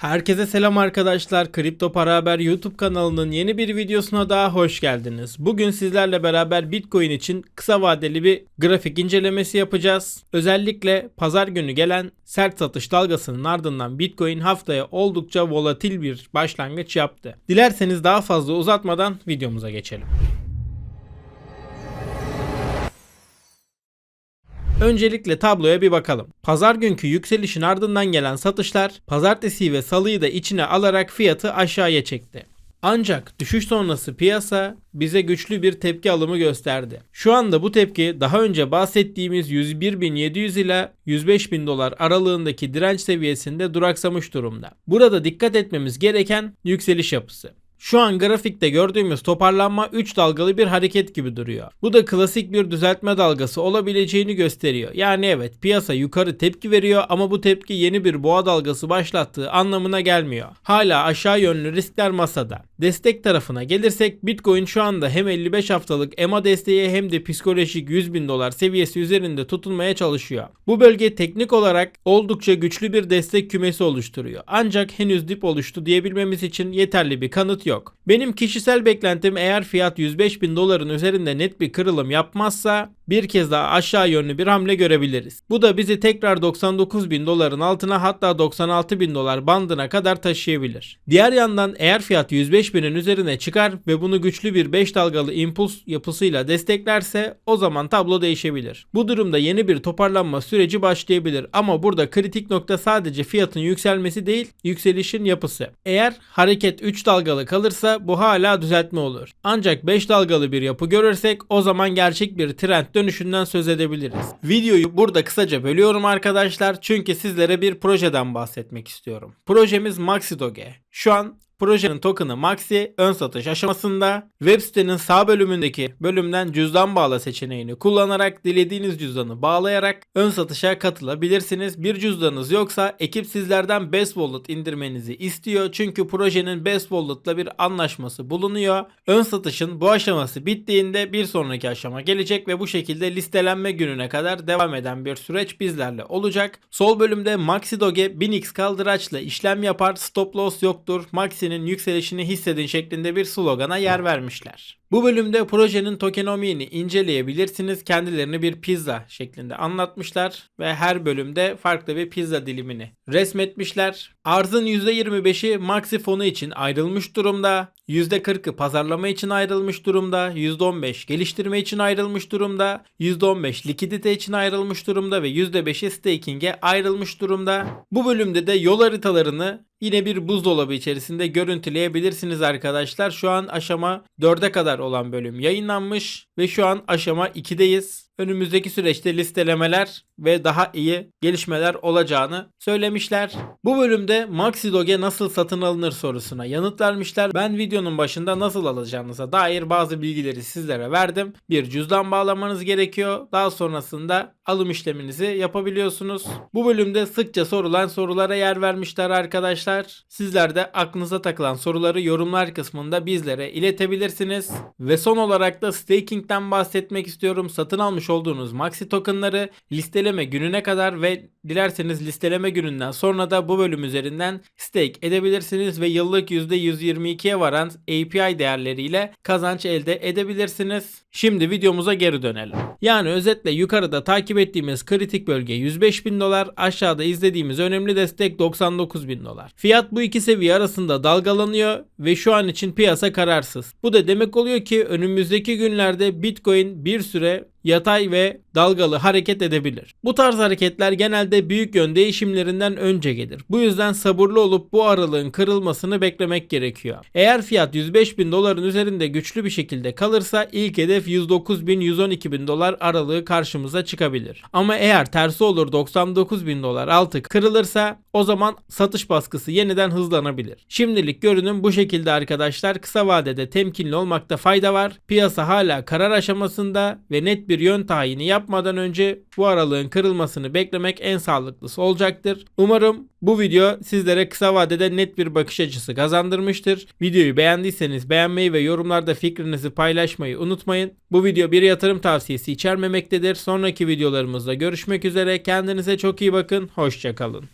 Herkese selam arkadaşlar. Kripto Para Haber YouTube kanalının yeni bir videosuna daha hoş geldiniz. Bugün sizlerle beraber Bitcoin için kısa vadeli bir grafik incelemesi yapacağız. Özellikle pazar günü gelen sert satış dalgasının ardından Bitcoin haftaya oldukça volatil bir başlangıç yaptı. Dilerseniz daha fazla uzatmadan videomuza geçelim. Öncelikle tabloya bir bakalım. Pazar günkü yükselişin ardından gelen satışlar pazartesi ve salıyı da içine alarak fiyatı aşağıya çekti. Ancak düşüş sonrası piyasa bize güçlü bir tepki alımı gösterdi. Şu anda bu tepki daha önce bahsettiğimiz 101.700 ile 105.000 dolar aralığındaki direnç seviyesinde duraksamış durumda. Burada dikkat etmemiz gereken yükseliş yapısı. Şu an grafikte gördüğümüz toparlanma 3 dalgalı bir hareket gibi duruyor. Bu da klasik bir düzeltme dalgası olabileceğini gösteriyor. Yani evet piyasa yukarı tepki veriyor ama bu tepki yeni bir boğa dalgası başlattığı anlamına gelmiyor. Hala aşağı yönlü riskler masada. Destek tarafına gelirsek Bitcoin şu anda hem 55 haftalık EMA desteği hem de psikolojik 100 bin dolar seviyesi üzerinde tutunmaya çalışıyor. Bu bölge teknik olarak oldukça güçlü bir destek kümesi oluşturuyor. Ancak henüz dip oluştu diyebilmemiz için yeterli bir kanıt yok. Benim kişisel beklentim eğer fiyat 105 bin doların üzerinde net bir kırılım yapmazsa bir kez daha aşağı yönlü bir hamle görebiliriz. Bu da bizi tekrar 99 bin doların altına hatta 96 bin dolar bandına kadar taşıyabilir. Diğer yandan eğer fiyat 105 binin üzerine çıkar ve bunu güçlü bir 5 dalgalı impuls yapısıyla desteklerse o zaman tablo değişebilir. Bu durumda yeni bir toparlanma süreci başlayabilir ama burada kritik nokta sadece fiyatın yükselmesi değil yükselişin yapısı. Eğer hareket 3 dalgalı kalırsa bu hala düzeltme olur. Ancak 5 dalgalı bir yapı görürsek o zaman gerçek bir trend dönüşünden söz edebiliriz. Videoyu burada kısaca bölüyorum arkadaşlar çünkü sizlere bir projeden bahsetmek istiyorum. Projemiz MaxiDoge. Şu an Projenin token'ı Maxi ön satış aşamasında web sitenin sağ bölümündeki bölümden cüzdan bağla seçeneğini kullanarak dilediğiniz cüzdanı bağlayarak ön satışa katılabilirsiniz. Bir cüzdanınız yoksa ekip sizlerden Best Wallet indirmenizi istiyor. Çünkü projenin Best Wallet'la bir anlaşması bulunuyor. Ön satışın bu aşaması bittiğinde bir sonraki aşama gelecek ve bu şekilde listelenme gününe kadar devam eden bir süreç bizlerle olacak. Sol bölümde Maxi Doge 1000x kaldıraçla işlem yapar. Stop loss yoktur. Maxi projenin yükselişini hissedin şeklinde bir slogana yer vermişler. Bu bölümde projenin tokenomiğini inceleyebilirsiniz. Kendilerini bir pizza şeklinde anlatmışlar ve her bölümde farklı bir pizza dilimini resmetmişler. Arzın %25'i Maxi fonu için ayrılmış durumda. %40'ı pazarlama için ayrılmış durumda. %15 geliştirme için ayrılmış durumda. %15 likidite için ayrılmış durumda ve %5'i staking'e ayrılmış durumda. Bu bölümde de yol haritalarını yine bir buzdolabı içerisinde görüntüleyebilirsiniz arkadaşlar. Şu an aşama 4'e kadar olan bölüm yayınlanmış ve şu an aşama 2'deyiz. Önümüzdeki süreçte listelemeler ve daha iyi gelişmeler olacağını söylemişler. Bu bölümde Maxi Doge nasıl satın alınır sorusuna yanıt vermişler. Ben videonun başında nasıl alacağınıza dair bazı bilgileri sizlere verdim. Bir cüzdan bağlamanız gerekiyor. Daha sonrasında alım işleminizi yapabiliyorsunuz. Bu bölümde sıkça sorulan sorulara yer vermişler arkadaşlar. Sizler de aklınıza takılan soruları yorumlar kısmında bizlere iletebilirsiniz. Ve son olarak da staking'den bahsetmek istiyorum. Satın almış olduğunuz Maxi tokenları listeleme gününe kadar ve dilerseniz listeleme gününden sonra da bu bölüm üzerinden stake edebilirsiniz ve yıllık %122'ye varan API değerleriyle kazanç elde edebilirsiniz. Şimdi videomuza geri dönelim. Yani özetle yukarıda takip ettiğimiz kritik bölge 105 bin dolar, aşağıda izlediğimiz önemli destek 99 bin dolar. Fiyat bu iki seviye arasında dalgalanıyor ve şu an için piyasa kararsız. Bu da demek oluyor ki önümüzdeki günlerde Bitcoin bir süre yatay ve dalgalı hareket edebilir. Bu tarz hareketler genelde büyük yön değişimlerinden önce gelir. Bu yüzden sabırlı olup bu aralığın kırılmasını beklemek gerekiyor. Eğer fiyat 105 bin doların üzerinde güçlü bir şekilde kalırsa ilk hedef 109 bin 112 bin dolar aralığı karşımıza çıkabilir. Ama eğer tersi olur 99 bin dolar altı kırılırsa o zaman satış baskısı yeniden hızlanabilir. Şimdilik görünüm bu şekilde arkadaşlar. Kısa vadede temkinli olmakta fayda var. Piyasa hala karar aşamasında ve net bir yön tayini yapmadan önce bu aralığın kırılmasını beklemek en sağlıklısı olacaktır. Umarım bu video sizlere kısa vadede net bir bakış açısı kazandırmıştır. Videoyu beğendiyseniz beğenmeyi ve yorumlarda fikrinizi paylaşmayı unutmayın. Bu video bir yatırım tavsiyesi içermemektedir. Sonraki videolarımızda görüşmek üzere. Kendinize çok iyi bakın. Hoşçakalın.